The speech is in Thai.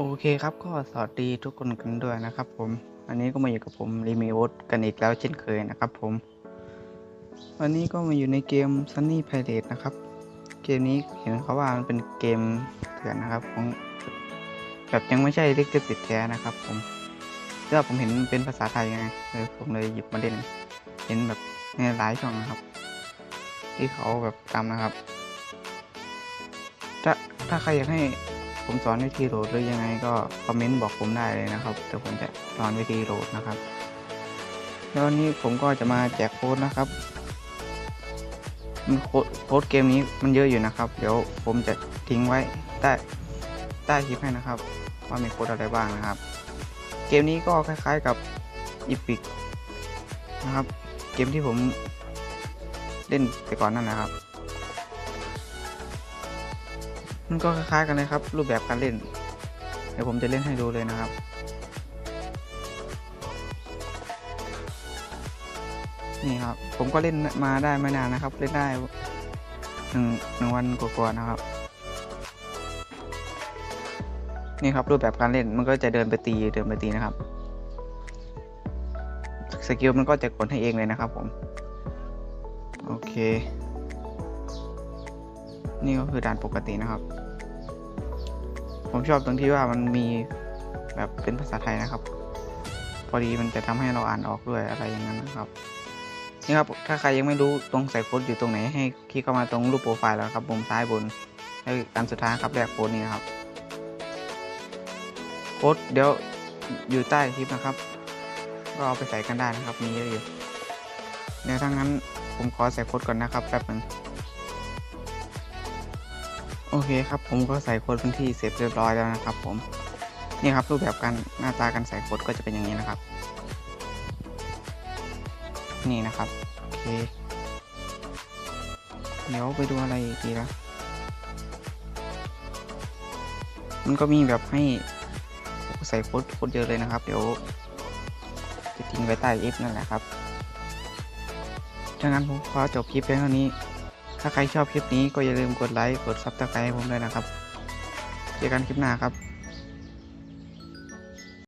โอเคครับก็สวัสดีทุกคนกันด้วยนะครับผมวันนี้ก็มาอยู่กับผมรีมิวกันอีกแล้วเช่นเคยนะครับผม วันนี้ก็มาอยู่ในเกม Sunny Pirate นะครับ เกมนี้เห็นเขาว่ามันเป็นเกมเถื่อนนะครับของแบบยังไม่ใช่ลิขสิทธิ์แท้นะครับ ผมแต่ว่าผมเห็นเป็นภาษาไทยไงเออผมเลยหยิบมาเล่นเห็นแบบในหลายช่องนะครับ ที่เขาแบบทำนะครับถ้าถ้าใครอยากให้ ผมสอนวิธีโหลดหรือยังไงก็คอมเมนต์บอกผมได้เลยนะครับเดี๋ยวผมจะสอนวิธีโหลดนะครับ แล้ววันนี้ผมก็จะมาแจกโค้ดนะครับมันโค้ดโค้ดเกมนี้มันเยอะอยู่นะครับ เดี๋ยวผมจะทิ้งไว้ใต้ใต้คลิปให้นะครับ ว่ามีโค้ดอะไรบ้างนะครับ เกมนี้ก็คล้ายๆกับอีพิกนะครับ เกมที่ผมเล่นไปก่อนนั่นนะครับ มันก็คล้ายๆกันเลยครับ รูปแบบการเล่น เดี๋ยวผมจะเล่นให้ดูเลยนะครับ นี่ครับ ผมก็เล่นมาได้ไม่นานนะครับ เล่นได้หนึ่งหนึ่งวันกว่าๆนะครับนี่ครับรูปแบบการเล่นมันก็จะเดินไปตีเดินไปตีนะครับสกิลมันก็จะกดให้เองเลยนะครับผม โอเค นี่ก็คือด่านปกตินะครับ ผมชอบตรงที่ว่ามันมีแบบเป็นภาษาไทยนะครับ พอดีมันจะทำให้เราอ่านออกด้วยอะไรอย่างนั้นนะครับ นี่ครับ ถ้าใครยังไม่รู้ตรงใส่โค้ดอยู่ตรงไหน ให้คลิกเข้ามาตรงรูปโปรไฟล์แล้วครับมุมซ้ายบนแล้วอันสุดท้ายครับแรกโค้ดนี้นะครับ โค้ดเดี๋ยวอยู่ใต้คลิปนะครับ ก็เอาไปใส่กันได้นะครับ มีเยอะอยู่เดี๋ยวถ้างั้นผมขอใส่โค้ดก่อนนะครับแป๊บหนึง โอเคครับผมก็ใส่โค้ดพื้นที่เสร็จเรียบร้อยแล้วนะครับ ผมนี่ครับรูปแบบการหน้าตาการใส่โค้ดก็จะเป็นอย่างนี้นะครับ นี่นะครับโอเคเดี๋ยวไปดูอะไรอีกทีละมันก็มีแบบให้ใส่โค้ดโค้ดเยอะเลยนะครับ เดี๋ยวจะทิ้งไว้ใต้เอฟนั่นแหละครับถ้างั้นผมขอจบคลิปเพียงเท่านี้ ถ้าใครชอบคลิปนี้ก็อย่าลืมกดไลค์ กดซับสไครต์ให้ผมด้วยนะครับ เจอกันคลิปหน้าครับ